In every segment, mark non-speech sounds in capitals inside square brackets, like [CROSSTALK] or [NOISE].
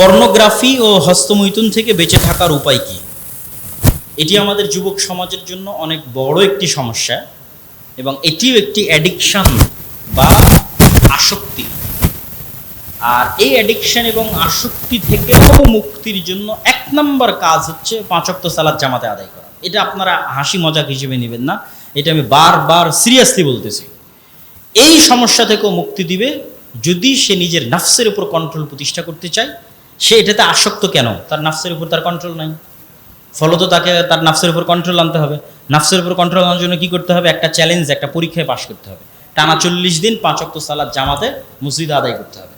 Pornography ও হস্তমৈথুন থেকে বেঁচে থাকার উপায় কি? এটি আমাদের যুবক সমাজের জন্য অনেক বড় একটি সমস্যা এবং এটিও একটি অ্যাডিকশন বা আসক্তি। আর এই অ্যাডিকশন এবং আসক্তি থেকেও মুক্তির জন্য এক নম্বর কাজ হচ্ছে পাঁচক্ত সালাদ জামাতে আদায় করা। এটা আপনারা হাসি মজাক হিসেবে নেবেন না, এটা আমি বারবার সিরিয়াসলি বলতেছি। এই সমস্যা থেকেও মুক্তি দিবে যদি সে নিজের নাফসের উপর কন্ট্রোল প্রতিষ্ঠা করতে চায় সে এটাতে আসক্ত কেন? তার নাফসের উপর তার কন্ট্রোল নাই। ফলত তাকে তার নাফসের উপর কন্ট্রোল আনতে হবে। নাফসের উপর কন্ট্রোল আনার জন্য কি করতে হবে? একটা চ্যালেঞ্জ একটা পরীক্ষায় পাশ করতে হবে। টানা চল্লিশ দিন পাঁচ অক্ত সালাদ জামাতে মসজিদ আদায় করতে হবে।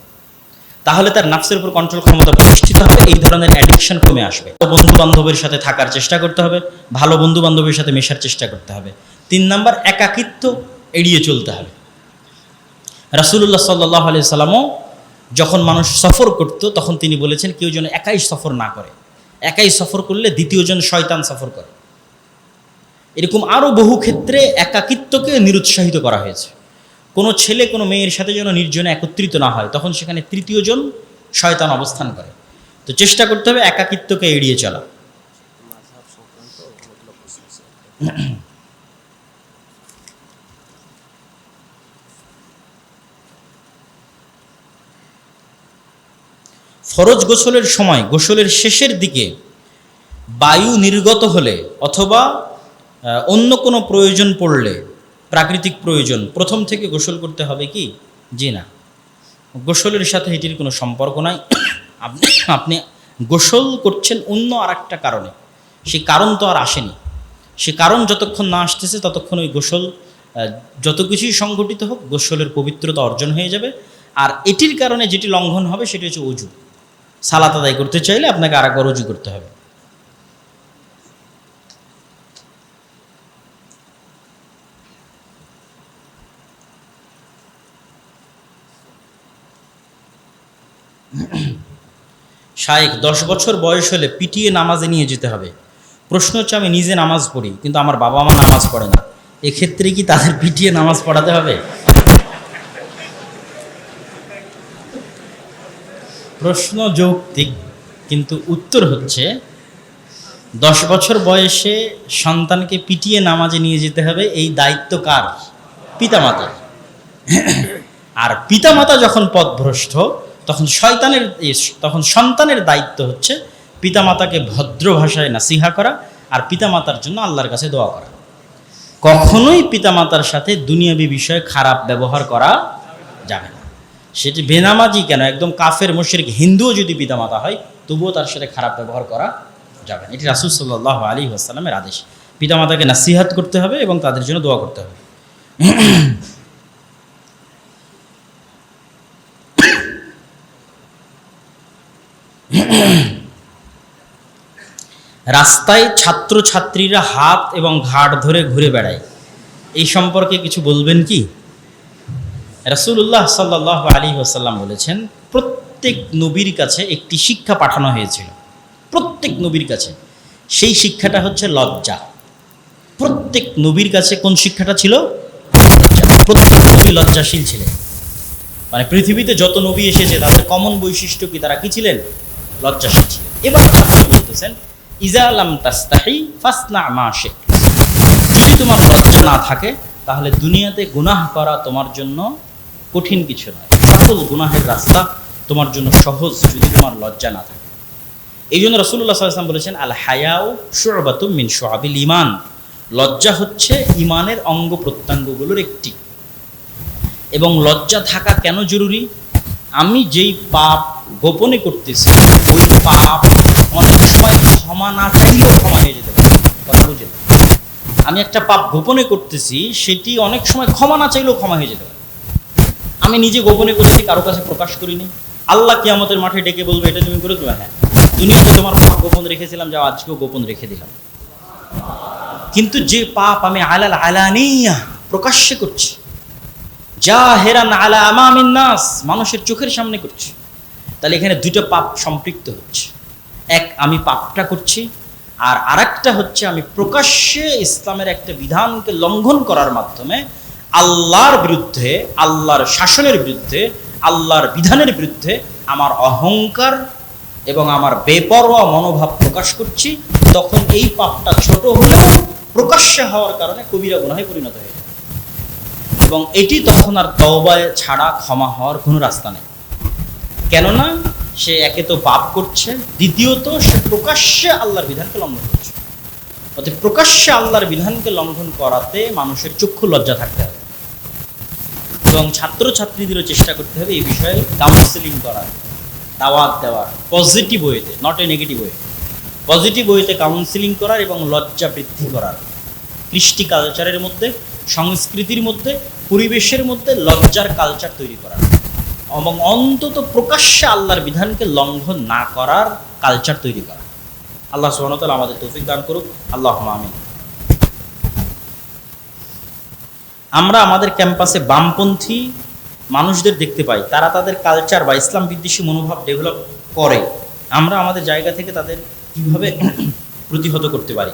তাহলে তার নাফসের উপর কন্ট্রোল ক্ষমতা প্রতিষ্ঠিত হবে, এই ধরনের অ্যাডিকশন কমে আসবে। বন্ধু বান্ধবের সাথে থাকার চেষ্টা করতে হবে, ভালো বন্ধু বান্ধবের সাথে মেশার চেষ্টা করতে হবে। তিন নাম্বার, একাকিত্ব এড়িয়ে চলতে হবে। রাসুল্লাহ সাল্লাহ আলি সাল্লামও যখন মানুষ সফর করত, তখন তিনি বলেছেন, কেউ যেন একাই সফর না করে। একাই সফর করলে দ্বিতীয়জন শয়তান সফর করে। এরকম আরও বহু ক্ষেত্রে একাকিত্বকে নিরুৎসাহিত করা হয়েছে। কোনো ছেলে, কোনো মেয়ের সাথে যেন নির্জনে একত্রিত না হয়, তখন সেখানে তৃতীয়জন শয়তান অবস্থান করে। তো চেষ্টা করতে হবে একাকিত্বকে এড়িয়ে চলা। ফরজ গোসলের সময়, গোসলের শেষের দিকে বায়ু নির্গত হলে অথবা অন্য কোনো প্রয়োজন পড়লে, প্রাকৃতিক প্রয়োজন, প্রথম থেকে গোসল করতে হবে কি? জি না। গোসলের সাথে এটির কোনো সম্পর্ক নাই। [COUGHS] আপনি আপনি গোসল করছেন অন্য আর একটা কারণে। সেই কারণ তো আর আসেনি। সে কারণ যতক্ষণ না আসতেছে, ততক্ষণ ওই গোসল যত কিছুই সংঘটিত হোক, গোসলের পবিত্রতা অর্জন হয়ে যাবে। আর এটির কারণে যেটি লঙ্ঘন হবে, সেটি হচ্ছে অজু সালাত আদায় করতে চাইলে আপনাকে আর একবার অজু করতে হবে। শায়েক দশ বছর বয়স হলে পিটিয়ে নামাজে নিয়ে যেতে হবে। প্রশ্ন হচ্ছে, আমি নিজে নামাজ পড়ি, কিন্তু আমার বাবা মা নামাজ পড়ে না। এক্ষেত্রে কি তাদের পিটিয়ে নামাজ পড়াতে হবে? প্রশ্ন যৌক্তিক কিন্তু উত্তর হচ্ছে, দশ বছর বয়সে সন্তানকে পিটিয়ে নামাজে নিয়ে যেতে হবে, এই দায়িত্ব কার? পিতামাতার। আর পিতামাতা যখন পথভ্রষ্ট তখন শয়তানের তখন সন্তানের দায়িত্ব হচ্ছে পিতামাতাকে ভদ্র ভাষায় নাসিহা করা আর পিতামাতার জন্য আল্লাহর কাছে দোয়া করা। কখনোই পিতামাতার সাথে দুনিয়াবী বিষয়ে খারাপ ব্যবহার করা যাবে না। সেটি বেনামাজি কেন? একদম কাফের, মুশরিক, হিন্দুও যদি পিতামাতা হয়, তবুও তার সাথে খারাপ ব্যবহার করা যাবে না। এটি রাসুল সাল্লাহ আলী আসসালামের আদেশ। পিতামাতাকে নাসিহাত করতে হবে এবং তাদের জন্য দোয়া করতে হবে। রাস্তায় ছাত্রছাত্রীরা হাত এবং ঘাট ধরে ঘুরে বেড়ায়। এই সম্পর্কে কিছু বলবেন কি? রাসূলুল্লাহ সাল্লাহ আলী ওসাল্লাম বলেছেন, প্রত্যেক নবীর কাছে একটি শিক্ষা পাঠানো হয়েছিল। প্রত্যেক নবীর কাছে। সেই শিক্ষাটা হচ্ছে লজ্জা। প্রত্যেক নবীর কাছে কোন শিক্ষাটা ছিল। প্রত্যেক নবী লজ্জাশীল ছিলেন। মানে পৃথিবীতে যত নবী এসেছে, তাদের কমন বৈশিষ্ট্য কি, তারা কি ছিলেন? লজ্জাশীল ছিলেন। এবার আপনি বলতেছেন, ইজা আলাম তাস্তাহি ফাসনা মা শেখ যদি তোমার লজ্জা না থাকে, তাহলে দুনিয়াতে গুনাহ করা তোমার জন্য কঠিন কিছু নয়। সকল গুনাহের রাস্তা তোমার জন্য সহজ যদি তোমার লজ্জা না থাকে। এই জন্য রসুল্লাহ সাল্লাম বলেছেন আল হায়াও শুরবাতু মিন সোহাবিল ইমান লজ্জা হচ্ছে ইমানের অঙ্গ প্রত্যঙ্গগুলোর একটি। এবং লজ্জা থাকা কেন জরুরি? আমি যেই পাপ গোপনে করতেছি, ওই পাপ অনেক সময় ক্ষমা না চাইলেও ক্ষমা হয়ে যেতে পারে। কথা বুঝে আমি একটা পাপ গোপনে করতেছি, সেটি অনেক সময় ক্ষমা না চাইলেও ক্ষমা হয়ে যেতে পারে। আমি নিজে গোপনে করছি কারও কাছে প্রকাশ করিনি। আল্লাহ কি আমাদের মাঠে ডেকে বলবে, এটা তুমি করে দেবে হ্যাঁ। দুনিয়াতে তোমার পাপ গোপন রেখেছিলাম, যাও আজকেও গোপন রেখে দিলাম। কিন্তু যে পাপ আমি আলাল আলানিয়া প্রকাশ্যে করছি যা হেরান আলা আমামিন নাস, মানুষের চোখের সামনে করছি, তাহলে এখানে দুটো পাপ সম্পৃক্ত হচ্ছে। এক, আমি পাপটা করছি, আর আরেকটা হচ্ছে আমি প্রকাশ্যে ইসলামের একটা বিধানকে লঙ্ঘন করার মাধ্যমে আল্লাহর বিরুদ্ধে, আল্লাহর শাসনের বিরুদ্ধে, আল্লাহর বিধানের বিরুদ্ধে আমার অহংকার এবং আমার বেপরোয়া মনোভাব প্রকাশ করছি, তখন এই পাপটা ছোট হলেও প্রকাশ্যে হওয়ার কারণে কবিরা গুনাহে পরিণত হয়ে যায়। এবং এটি তখন আর তওবায় ছাড়া ক্ষমা হওয়ার কোনো রাস্তা নেই। কেননা সে একে তো পাপ করছে, দ্বিতীয়ত সে প্রকাশ্যে আল্লাহর বিধানকে লঙ্ঘন করছে। অর্থাৎ প্রকাশ্যে আল্লাহর বিধানকে লঙ্ঘন করাতে মানুষের চক্ষু লজ্জা থাকতে হবে। এবং ছাত্রছাত্রীদেরও চেষ্টা করতে হবে এই বিষয়ে কাউন্সেলিং করার, দাওয়াত দেওয়ার পজিটিভ ওয়েতে not a negative way positive ওয়েতে কাউন্সেলিং করার এবং লজ্জা বৃদ্ধি করার। কৃষ্টি কালচারের মধ্যে, সংস্কৃতির মধ্যে, পরিবেশের মধ্যে লজ্জার কালচার তৈরি করার। এবং অন্তত প্রকাশ্যে আল্লাহর বিধানকে লঙ্ঘন না করার কালচার তৈরি করা আল্লাহ সুবহানাহু আমাদের তৌফিক দান করুক। আল্লাহ আমিন। আমরা আমাদের ক্যাম্পাসে বামপন্থী মানুষদের দেখতে পাই, তারা তাদের কালচার বা ইসলাম বিদ্বেষী মনোভাব ডেভেলপ করে। আমরা আমাদের জায়গা থেকে তাদের কীভাবে [CLEARS THROAT] প্রতিহত করতে পারি?